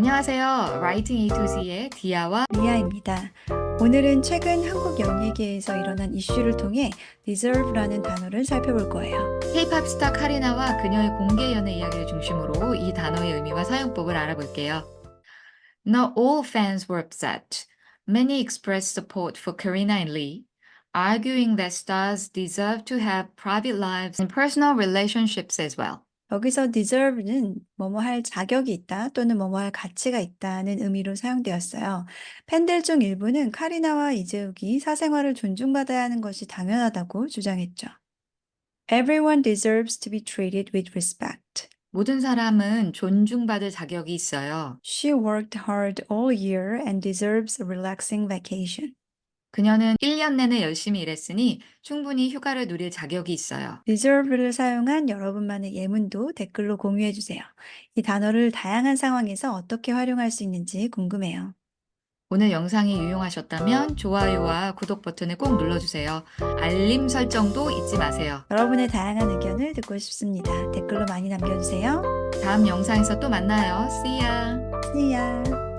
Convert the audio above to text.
안녕하세요. 라이팅 A to Z의 디아와 미아입니다. 오늘은 최근 한국 연예계에서 일어난 이슈를 통해 deserve라는 단어를 살펴볼 거예요. K-팝 스타 카리나와 그녀의 공개 연애 이야기를 중심으로 이 단어의 의미와 사용법을 알아볼게요. Not all fans were upset. Many expressed support for Karina and Lee, arguing that stars deserve to have private lives and personal relationships as well. 여기서 deserve는 뭐뭐 할 자격이 있다 또는 뭐뭐 할 가치가 있다는 의미로 사용되었어요. 팬들 중 일부는 카리나와 이재욱이 사생활을 존중받아야 하는 것이 당연하다고 주장했죠. Everyone deserves to be treated with respect. 모든 사람은 존중받을 자격이 있어요. She worked hard all year and deserves a relaxing vacation. 그녀는 1년 내내 열심히 일했으니 충분히 휴가를 누릴 자격이 있어요. deserve를 사용한 여러분만의 예문도 댓글로 공유해 주세요. 이 단어를 다양한 상황에서 어떻게 활용할 수 있는지 궁금해요. 오늘 영상이 유용하셨다면 좋아요와 구독 버튼을 꼭 눌러주세요. 알림 설정도 잊지 마세요. 여러분의 다양한 의견을 듣고 싶습니다. 댓글로 많이 남겨주세요. 다음 영상에서 또 만나요. See ya! See ya!